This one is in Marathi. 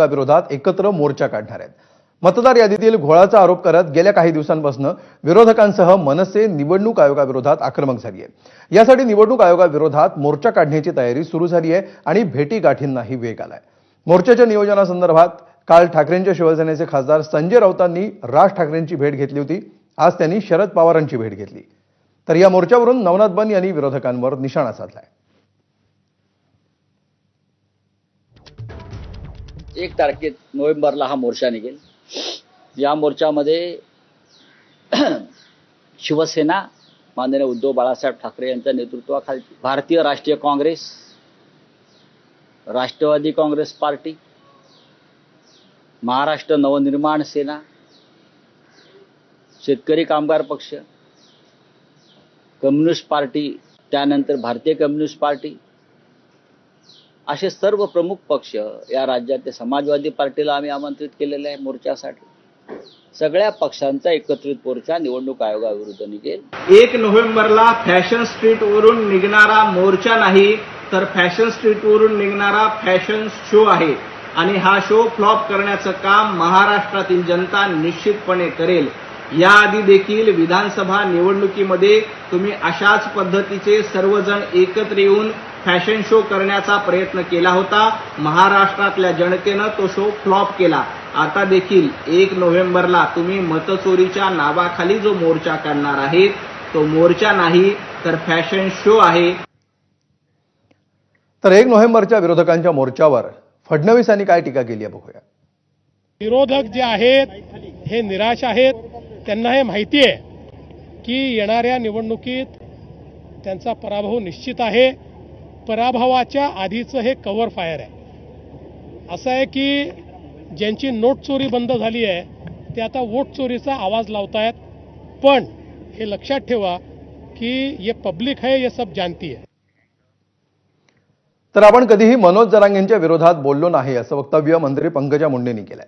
आयोगाविरोधात एकत्र मोर्चा काढणार आहेत. मतदार यादीतील घोळाचा आरोप करत गेल्या काही दिवसांपासून विरोधकांसह मनसे निवडणूक आयोगाविरोधात आक्रमक झाली आहे. यासाठी निवडणूक आयोगाविरोधात मोर्चा काढण्याची तयारी सुरू झाली आहे आणि भेटीगाठींनाही वेग आलाय. मोर्चाच्या नियोजनासंदर्भात काल ठाकरेंच्या शिवसेनेचे खासदार संजय राऊतांनी राज ठाकरेंची भेट घेतली होती. आज त्यांनी शरद पवारांची भेट घेतली. तर या मोर्चावरून नवनाथ बन यांनी विरोधकांवर निशाणा साधलाय. एक तारखेत नोव्हेंबरला हा मोर्चा निघेल. या मोर्चामध्ये शिवसेना माननीय उद्धव बाळासाहेब ठाकरे यांच्या नेतृत्वाखाली Bharatiya Rashtriya Congress Rashtravadi Congress Party Maharashtra Navnirman Sena Shetkari Kamgar Paksha communist party त्यानंतर भारतीय कम्युनिस्ट पार्टी असे सर्व प्रमुख पक्ष या राज्यातले समाजवादी पार्टीला आम्ही आमंत्रित केलेले आहे मोर्चासाठी. सगळ्या पक्षांचा एकत्रित मोर्चा निवडणूक आयोगाविरुद्ध निघेल. एक नोव्हेंबरला फॅशन स्ट्रीट वरून निघणारा मोर्चा नाही तर फॅशन स्ट्रीट वरून निघणारा फॅशन शो आहे. आणि हा शो फ्लॉप करण्याचं काम महाराष्ट्रातील जनता निश्चितपणे करेल. याआधी देखील विधानसभा निवडणुकीमध्ये तुम्ही अशाच पद्धतीचे सर्वजण एकत्र येऊन फॅशन शो करण्याचा प्रयत्न केला होता. महाराष्ट्रातल्या जनतेनं तो शो फ्लॉप केला. आता देखील एक नोव्हेंबरला तुम्ही मतचोरीच्या नावाखाली जो मोर्चा काढणार आहेत तो मोर्चा नाही तर फॅशन शो आहे. तर एक नोव्हेंबरच्या विरोधकांच्या मोर्चावर फडणवीसांनी काय टीका केली आहे बघूया. विरोधक जे आहेत हे निराश आहेत. त्यांना हे माहिती आहे की येणाऱ्या निवडणुकीत त्यांचा पराभव निश्चित आहे. पराभवाच्या आधीचं हे कव्हर फायर आहे. असं आहे की ज्यांची नोट चोरी बंद झाली आहे ते आता वोट चोरीचा आवाज लावतायत. पण हे लक्षात ठेवा की ये पब्लिक है ये सब जानती है तर आपण कधीही मनोज जरांगेंच्या विरोधात बोललो नाही असं वक्तव्य मंत्री पंकजा मुंडेंनी केलंय.